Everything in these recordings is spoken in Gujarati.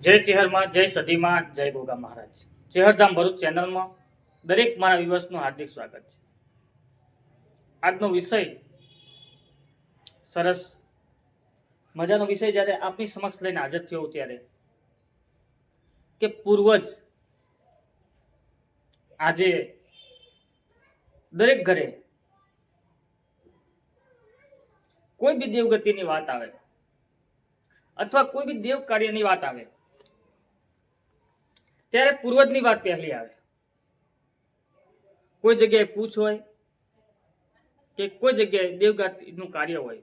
જય ચેહરમાં, જય સદીમાં જય ગોગા મહારાજ. ચેહરધામ ભરૂચ ચેનલમાં દરેક મારા વિવર્સનું હાર્દિક સ્વાગત છે. આજનો વિષય સરસ મજાનો વિષય જ્યારે આપની સમક્ષ લઈને હાજર થયો ત્યારે કે પૂર્વજ આજે દરેક ઘરે કોઈ બી દેવગતિની વાત આવે અથવા કોઈ બી દેવ કાર્યની વાત આવે ત્યારે પૂર્વજની વાત પહેલી આવે. કોઈ જગ્યાએ પૂછ હોય કે કોઈ જગ્યાએ દેવગાતીનું કાર્ય હોય,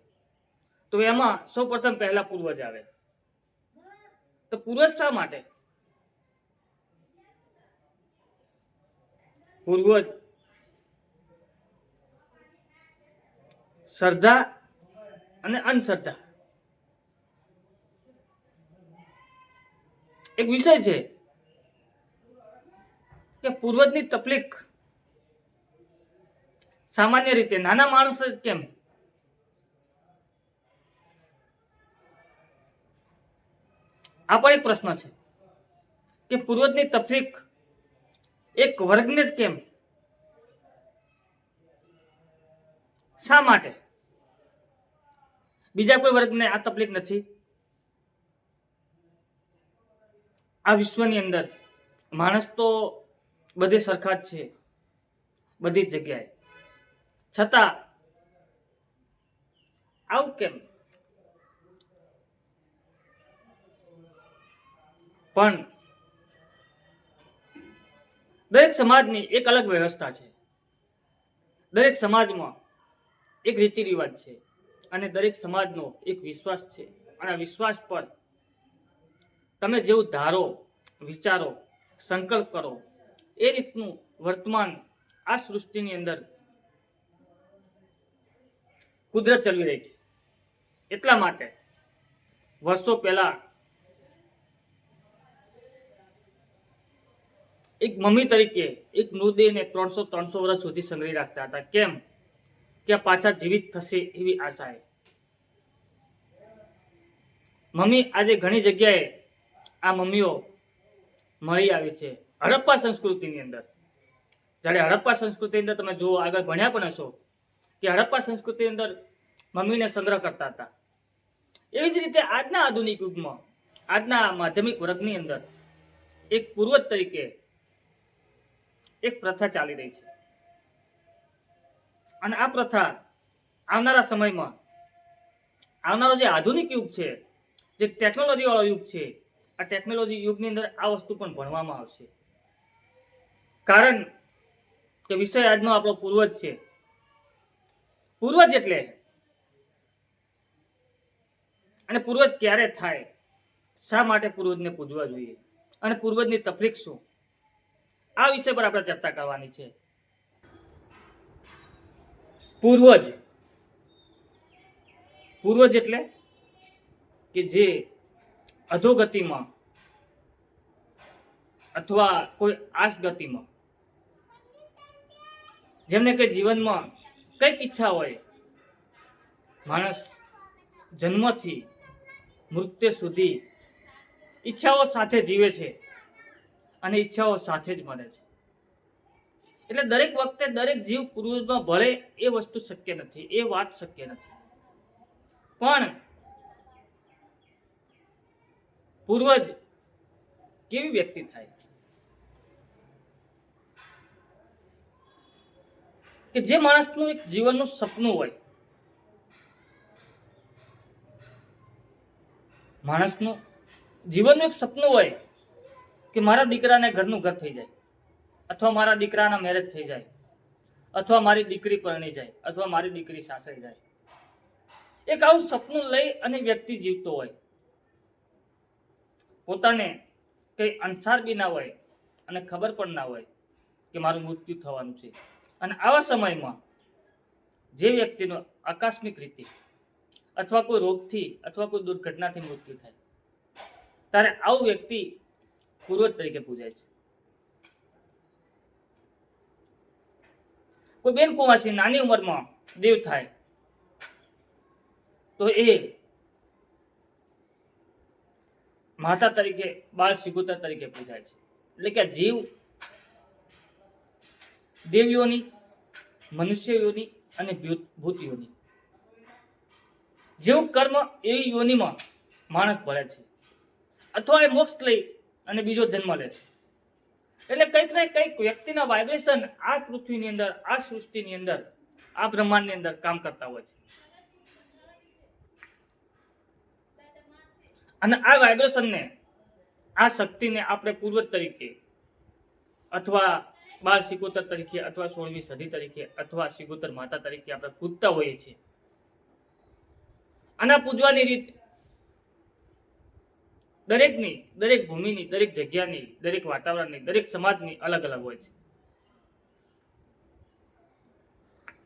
તો એમાં સૌ પ્રથમ પહેલા પૂર્વજ આવે. તો પૂર્વજ શા માટે? પૂર્વજ શ્રદ્ધા અને અંધશ્રદ્ધા. એક વિષય છે કે પૂર્વજની તકલીફ સામાન્ય રીતે નાના માણસ જ કેમ? આ પણ એક પ્રશ્ન છે કે પૂર્વજની તકલીફ એક વર્ગને જ કેમ? શા માટે? બીજા કોઈ વર્ગને આ તકલીફ નથી? આ વિશ્વની અંદર માણસ તો બધે સરખા જ છે. બધી જ જગ્યાએ. છતાં, આવું કેમ? પણ દરેક સમાજની એક અલગ વ્યવસ્થા છે. દરેક સમાજમાં એક રીતિ રિવાજ છે અને દરેક સમાજનો એક વિશ્વાસ છે. અને આ વિશ્વાસ પર તમે જેવું ધારો, વિચારો, સંકલ્પ કરો એ રીતનું વર્તમાન આ સૃષ્ટિની અંદર કુદરત ચલવી રહી છે. એટલા માટે વર્ષો પહેલા એક મમ્મી તરીકે એક મૃતદેહને ત્રણસો ત્રણસો વર્ષ સુધી સંગ્રહી રાખતા હતા. કેમ? કે પાછા જીવિત થશે એવી આશાએ મમ્મી, આજે ઘણી જગ્યાએ આ મમ્મીઓ મળી આવી છે. હડપ્પા સંસ્કૃતિની અંદર. જ્યારે હડપ્પા સંસ્કૃતિની અંદર તમે જો આગળ ભણ્યા પણ હશો, કે હડપ્પા સંસ્કૃતિની અંદર મમ્મીને સંગ્રહ કરતા હતા. એવી જ રીતે આજના આધુનિક યુગમાં, આજના માધ્યમિક વર્ગની અંદર એક પૂર્વજ તરીકે એક પ્રથા ચાલી રહી છે. અને આ પ્રથા આવનારા સમયમાં, આવનારો જે આધુનિક યુગ છે, જે ટેકનોલોજી વાળો યુગ છે, આ ટેકનોલોજી યુગની અંદર આ વસ્તુ પણ ભણવામાં આવશે. કારણ કે વિષય આજનો આપણો પૂર્વજ છે. પૂર્વજ એટલે અને પૂર્વજ ક્યારે થાય? શા માટે પૂર્વજને પૂજવા જોઈએ? અને પૂર્વજની તકલીફ શું? આ વિષય પર આપણે ચર્ચા કરવાની છે. પૂર્વજ. પૂર્વજ એટલે કે જે અધોગતિમાં અથવા કોઈ આસ ગતિમાં જેમને કે જીવનમાં કંઈક ઈચ્છા હોય, માણસ જન્મથી મૃત્યુ સુધી ઈચ્છાઓ સાથે જીવે છે અને ઈચ્છાઓ સાથે જ મરે છે. એટલે દરેક વખતે દરેક જીવ પૂર્વજમાં ભળે એ વસ્તુ શક્ય નથી, એ વાત શક્ય નથી. પણ પૂર્વજ કેવી વ્યક્તિ થાય? કે જે માણસનું એક જીવનનું સપનું હોય, માણસનું જીવનનું એક સપનું હોય કે મારા દીકરાને ઘરનું ઘર થઈ જાય, અથવા મારા દીકરાના મેરેજ થઈ જાય, અથવા મારી દીકરી પરણી જાય, અથવા મારી દીકરી સાસરી જાય. એક આવું સપનું લઈ અને વ્યક્તિ જીવતો હોય. પોતાને કંઈ અણસાર બી ના હોય અને ખબર પણ ના હોય કે મારું મૃત્યુ થવાનું છે. અને આવા સમયમાં જે વ્યક્તિનું આકસ્મિક રીતે અથવા કોઈ રોગથી અથવા કોઈ દુર્ઘટનાથી મૃત્યુ થાય, ત્યારે આવું વ્યક્તિ પૂર્વજ તરીકે પૂજાય છે. કોઈ બેન કુંવાસી નાની ઉંમરમાં દેવ થાય, તો એ માતા તરીકે, બાળ સ્વીકૃતા તરીકે પૂજાય છે. એટલે કે જીવ દેવીઓની મનુષ્ય યોની અને ભૂત યોની જેવું કર્મ એવી યોનિમાં માણસ ભળે છે. અથવા એ મોક્ષ લઈ અને બીજો જન્મ લે છે. એટલે કંઈક ને કંઈક વ્યક્તિના વાઇબ્રેશન આ પૃથ્વીની અંદર, આ સૃષ્ટિની અંદર, આ બ્રહ્માંડની અંદર કામ કરતા હોય છે. અને આ વાઇબ્રેશનને આ શક્તિને આપણે પૂર્વજ તરીકે અથવા બાળ સિગોતર તરીકે અથવા સોળમી સદી તરીકે અથવા સિગોતર માતા તરીકે આપણે પૂજતા હોઈએ છીએ. આના પૂજવાની રીત દરેકની, દરેક ભૂમિની, દરેક જગ્યાની, દરેક વાતાવરણની, દરેક સમાજની અલગ અલગ હોય છે.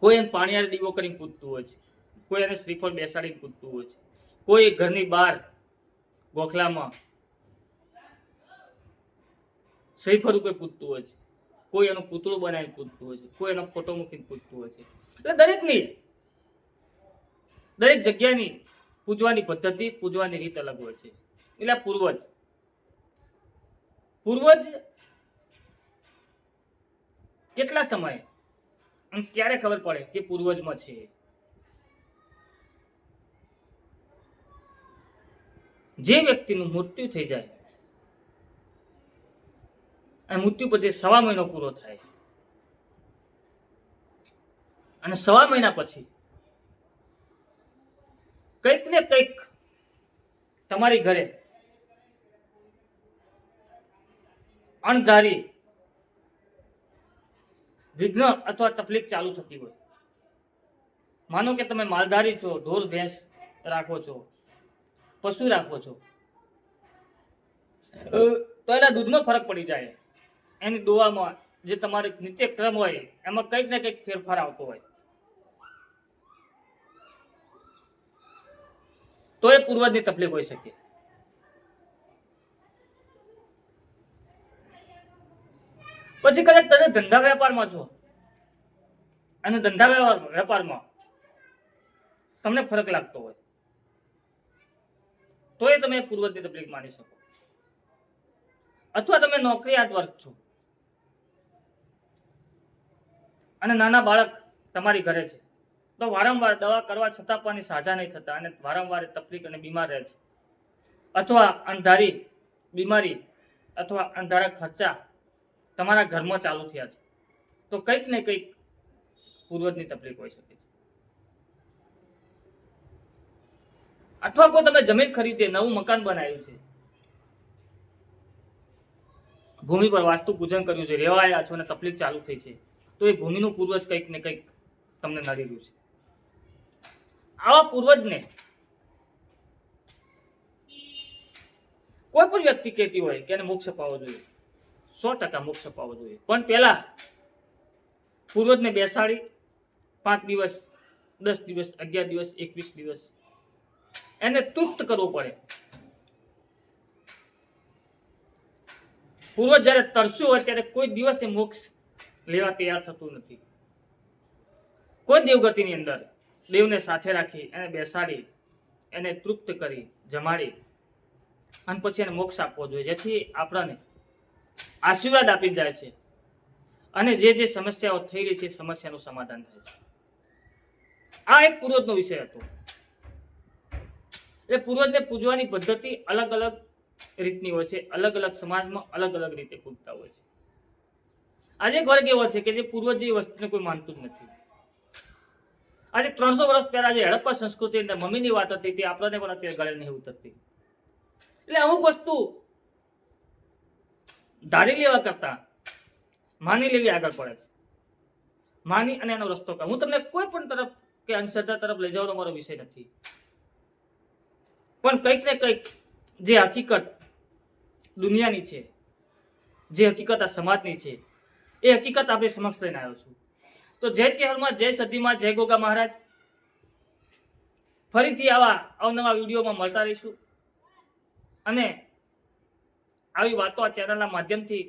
કોઈ એને પાણીયારે દીવો કરીને પૂજતું હોય છે, કોઈ એને શ્રીફળ બેસાડીને પૂજતું હોય છે, કોઈ ઘરની બહાર ગોખલામાં શ્રીફળ રૂપે પૂજતું હોય છે. કોઈ એનું પૂતળું બનાવીને પૂછતું હોય છે, કોઈ એનો ફોટો મૂકીને પૂછતું હોય છે. એટલે દરેકની, દરેક જગ્યાની પૂજવાની પદ્ધતિ પૂજવાની રીત અલગ હોય છે. એટલે પૂર્વજ પૂર્વજ કેટલા સમય ક્યારે ખબર પડે કે પૂર્વજમાં છે? જે વ્યક્તિનું મૃત્યુ થઈ જાય અને મૃત્યુ પછી સવા મહિનો પૂરો થાય. અને સવા મહિના પછી કંઈક ને કંઈક તમારી ઘરે અણધારી વિઘ્ન અથવા તકલીફ ચાલુ થતી હોય. માનો કે તમે માલધારી છો, ઢોર ભેંસ રાખો છો, પશુ રાખો છો. તો એના દૂધનો ફરક પડી જાય. એની દોવામાં જે તમારે નિત્યક્રમ હોય, એમાં કંઈક ને કંઈક ફેરફાર આવતો હોય. તો એ પૂર્વજની તકલીફ હોઈ શકે. પછી કદાચ તમે ધંધા વેપારમાં છો, અને ધંધા વેપારમાં તમને ફરક લાગતો હોય, તો એ તમે પૂર્વજની તકલીફ માની શકો. અથવા તમે નોકરીયાત વર્ગ છો. અને નાના બાળક તમારી ઘરે છે. તો વારંવાર દવા કરવા છતાં પણ સાજા નહીં થતા અને વારંવાર તકલીફ અને બીમાર રહે છે. અથવા અણધારી બીમારી અથવા અણધારા ખર્ચા તમારા ઘરમાં ચાલુ થયા છે. તો કંઈક ને કંઈક પૂર્વજની તકલીફ હોઈ શકે છે. અથવા કોઈ તમે જમીન ખરીદે, નવું મકાન બનાવ્યું છે. ભૂમિ પર વાસ્તુ પૂજન કર્યું છે, રહેવા આવ્યા છો અને તકલીફ ચાલુ થઈ છે. તો એ ભૂમિનું પૂર્વજ કંઈક ને કંઈક તમને નડી રહ્યું છે. આવા પૂર્વજને કોઈ પણ વ્યક્તિ કહેતી હોય કે એને મોક્ષ અપાવવો જોઈએ. સો ટકા મોક્ષ અપાવવો જોઈએ. પણ પહેલા પૂર્વજને બેસાડી, પાંચ દિવસ, દસ દિવસ, અગિયાર દિવસ, એકવીસ દિવસ એને તૃપ્ત કરવો પડે. પૂર્વજ જ્યારે તરસ્યું હોય ત્યારે કોઈ દિવસ એ મોક્ષ લેવા તૈયાર થતું નથી. કોઈ દેવગતિની અંદર દેવને સાથે રાખી એને બેસાડી, એને તૃપ્ત કરી, જમાડી અને પછી એને મોક્ષ આપવો જોઈએ. જેથી આપણને આશીર્વાદ આપી જાય છે અને જે જે સમસ્યાઓ થઈ રહી છે સમસ્યાનું સમાધાન થાય છે. આ એક પૂર્વજનો વિષય હતો. એટલે પૂર્વજને પૂજવાની પદ્ધતિ અલગ અલગ રીતની હોય છે, અલગ અલગ સમાજમાં અલગ અલગ રીતે પૂજતા હોય છે. આજે વર્ગ એવો છે કે જે પૂર્વજ જેવી વસ્તુને કોઈ માનતું જ નથી. આજે ત્રણસો વર્ષ પહેલા જે હડપ્પા સંસ્કૃતિ અંદર મમ્મીની વાત હતી, તે આપણને પણ અત્યારે ગળે નહીં ઉતરતી. એટલે અમુક વસ્તુ ધારી લેવા કરતા માની લેવી આગળ પડે છે. માની અને એનો રસ્તો કર હું તમને કોઈ પણ તરફ કે અંધશ્રદ્ધા તરફ લઈ જવાનો મારો વિષય નથી. પણ કંઈક ને કંઈક જે હકીકત દુનિયાની છે, જે હકીકત આ સમાજની છે એ હકીકત આપણી સમક્ષ લઈને આવ્યો છું. તો જય ચેહરમાં જય સદીમાં જય ગોગા મહારાજ. ફરીથી આવા અવનવા વિડીયોમાં મળતા રહીશું. અને આવી વાતો આ ચેનલના માધ્યમથી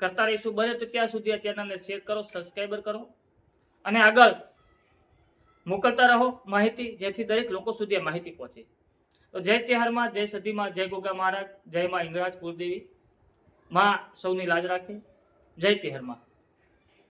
કરતા રહીશું. બને તો ત્યાં સુધી આ ચેનલને શેર કરો સબસ્ક્રાઈબર કરો. અને આગળ મોકલતા રહો માહિતી, જેથી દરેક લોકો સુધી આ માહિતી પહોંચે. તો જય ચેહરમાં જય સદીમાં જય ગોગા મહારાજ. જય માં ઇંગરાજ કુળદેવી. માં સૌની લાજ રાખે. જય ચેહરમાં